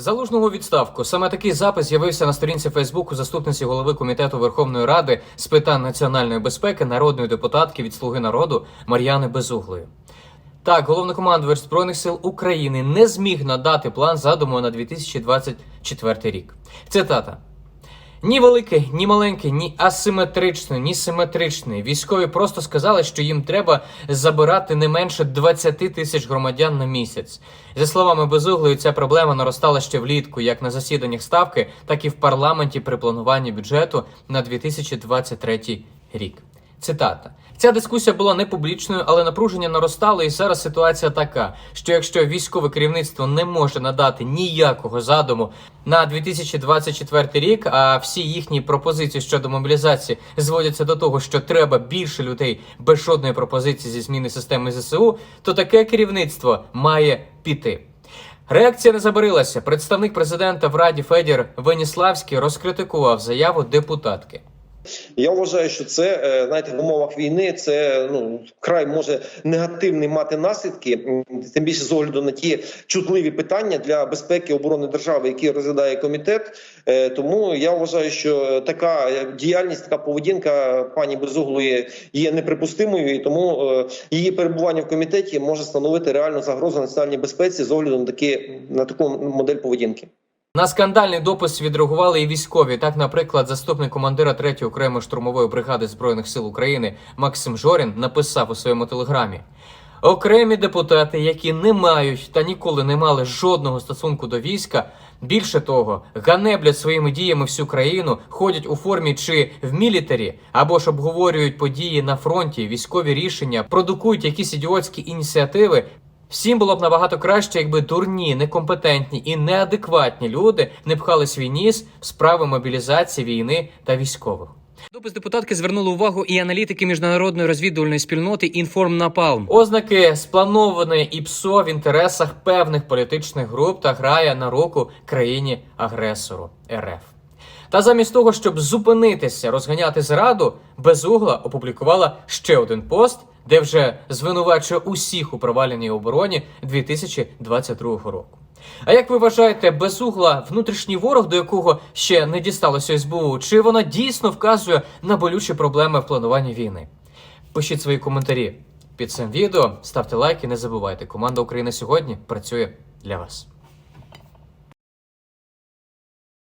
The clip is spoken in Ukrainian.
Залужного відставку. Саме такий запис з'явився на сторінці Фейсбуку заступниці голови комітету Верховної Ради з питань національної безпеки народної депутатки від Слуги народу Мар'яни Безуглої. Так, головнокомандувач Збройних сил України не зміг надати план задуму на 2024 рік. Цитата. Ні великий, ні маленький, ні асиметричний, ні симетричний. Військові просто сказали, що їм треба забирати не менше 20 тисяч громадян на місяць. За словами Безуглої, ця проблема наростала ще влітку, як на засіданнях ставки, так і в парламенті при плануванні бюджету на 2023 рік. Цитата. Ця дискусія була не публічною, але напруження наростало, і зараз ситуація така, що якщо військове керівництво не може надати ніякого задуму на 2024 рік, а всі їхні пропозиції щодо мобілізації зводяться до того, що треба більше людей без жодної пропозиції зі зміни системи ЗСУ, то таке керівництво має піти. Реакція не забарилася. Представник президента в Раді Федір Веніславський розкритикував заяву депутатки. Я вважаю, що це е, знаєте, в умовах війни це ну край може негативний мати наслідки, тим більше з огляду на ті чутливі питання для безпеки оборони держави, які розглядає комітет. Е, Тому я вважаю, що така діяльність, така поведінка пані Безуглої є неприпустимою, і тому е, її перебування в комітеті може становити реальну загрозу національній безпеці з огляду на такі на таку модель поведінки. На скандальний допис відреагували і військові. Так, наприклад, заступник командира 3-ї окремої штурмової бригади збройних сил України Максим Жорін написав у своєму телеграмі. Окремі депутати, які не мають та ніколи не мали жодного стосунку до війська, більше того, ганеблять своїми діями всю країну, ходять у формі чи в мілітарі, або ж обговорюють події на фронті, військові рішення, продукують якісь ідіотські ініціативи. Всім було б набагато краще, якби дурні, некомпетентні і неадекватні люди не пхали свій ніс в справи мобілізації війни та військових. Допис депутатки звернули увагу і аналітики міжнародної розвідувальної спільноти Інформнапалм. Ознаки спланованої ІПСО в інтересах певних політичних груп та грає на руку країні агресору РФ. Та замість того, щоб зупинитися, розганяти зраду, безугла опублікувала ще один пост, де вже звинувачує усіх у проваленій обороні 2022 року. А як ви вважаєте, безугла внутрішній ворог, до якого ще не дісталося СБУ, чи вона дійсно вказує на болючі проблеми в плануванні війни? Пишіть свої коментарі під цим відео, ставте лайки, не забувайте. Команда України сьогодні працює для вас.